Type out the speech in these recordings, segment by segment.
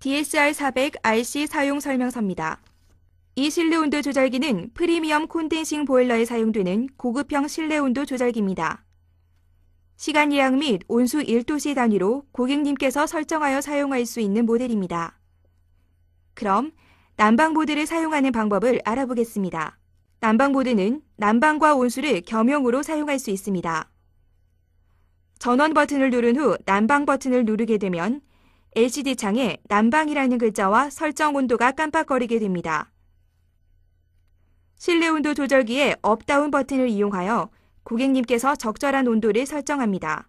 DSR 400 RC 사용 설명서입니다. 이 실내 온도 조절기는 프리미엄 콘덴싱 보일러에 사용되는 고급형 실내 온도 조절기입니다. 시간 예약 및 온수 1도씨 단위로 고객님께서 설정하여 사용할 수 있는 모델입니다. 그럼 난방보드를 사용하는 방법을 알아보겠습니다. 난방보드는 난방과 온수를 겸용으로 사용할 수 있습니다. 전원 버튼을 누른 후 난방 버튼을 누르게 되면 LCD 창에 난방이라는 글자와 설정 온도가 깜빡거리게 됩니다. 실내 온도 조절기의 업다운 버튼을 이용하여 고객님께서 적절한 온도를 설정합니다.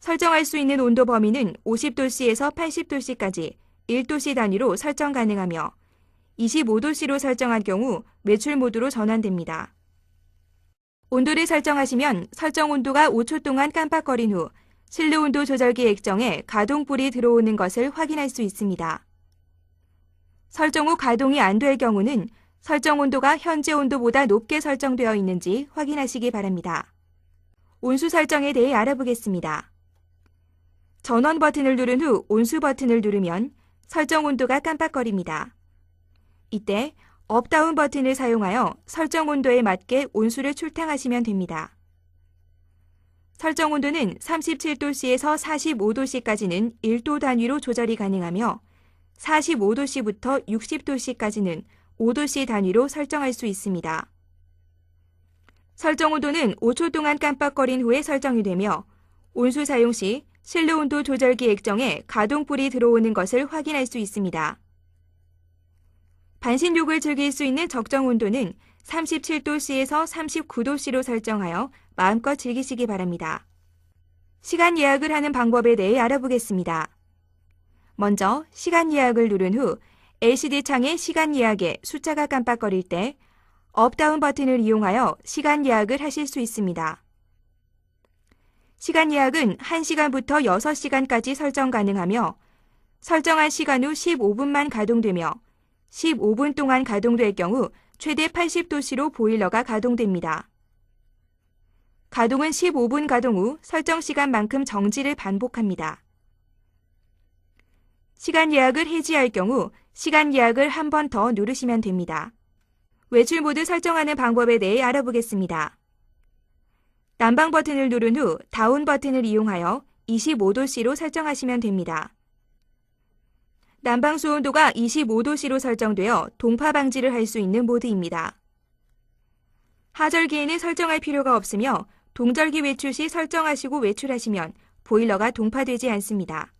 설정할 수 있는 온도 범위는 50도씨에서 80도씨까지 1도씨 단위로 설정 가능하며 25도씨로 설정한 경우 외출 모드로 전환됩니다. 온도를 설정하시면 설정 온도가 5초 동안 깜빡거린 후 실내 온도 조절기 액정에 가동불이 들어오는 것을 확인할 수 있습니다. 설정 후 가동이 안 될 경우는 설정 온도가 현재 온도보다 높게 설정되어 있는지 확인하시기 바랍니다. 온수 설정에 대해 알아보겠습니다. 전원 버튼을 누른 후 온수 버튼을 누르면 설정 온도가 깜빡거립니다. 이때 업다운 버튼을 사용하여 설정 온도에 맞게 온수를 출탕하시면 됩니다. 설정 온도는 37도씨에서 45도씨까지는 1도 단위로 조절이 가능하며 45도씨부터 60도씨까지는 5도씨 단위로 설정할 수 있습니다. 설정 온도는 5초 동안 깜빡거린 후에 설정이 되며 온수 사용 시 실내 온도 조절기 액정에 가동불이 들어오는 것을 확인할 수 있습니다. 반신욕을 즐길 수 있는 적정 온도는 37도씨에서 39도씨로 설정하여 마음껏 즐기시기 바랍니다. 시간 예약을 하는 방법에 대해 알아보겠습니다. 먼저 시간 예약을 누른 후 LCD 창의 시간 예약에 숫자가 깜빡거릴 때 업다운 버튼을 이용하여 시간 예약을 하실 수 있습니다. 시간 예약은 1시간부터 6시간까지 설정 가능하며 설정한 시간 후 15분만 가동되며 15분 동안 가동될 경우 최대 80도씨로 보일러가 가동됩니다. 가동은 15분 가동 후 설정 시간만큼 정지를 반복합니다. 시간 예약을 해지할 경우 시간 예약을 한 번 더 누르시면 됩니다. 외출 모드 설정하는 방법에 대해 알아보겠습니다. 난방 버튼을 누른 후 다운 버튼을 이용하여 25도씨로 설정하시면 됩니다. 난방수 온도가 25도씨로 설정되어 동파 방지를 할 수 있는 모드입니다. 하절기에는 설정할 필요가 없으며 동절기 외출 시 설정하시고 외출하시면 보일러가 동파되지 않습니다.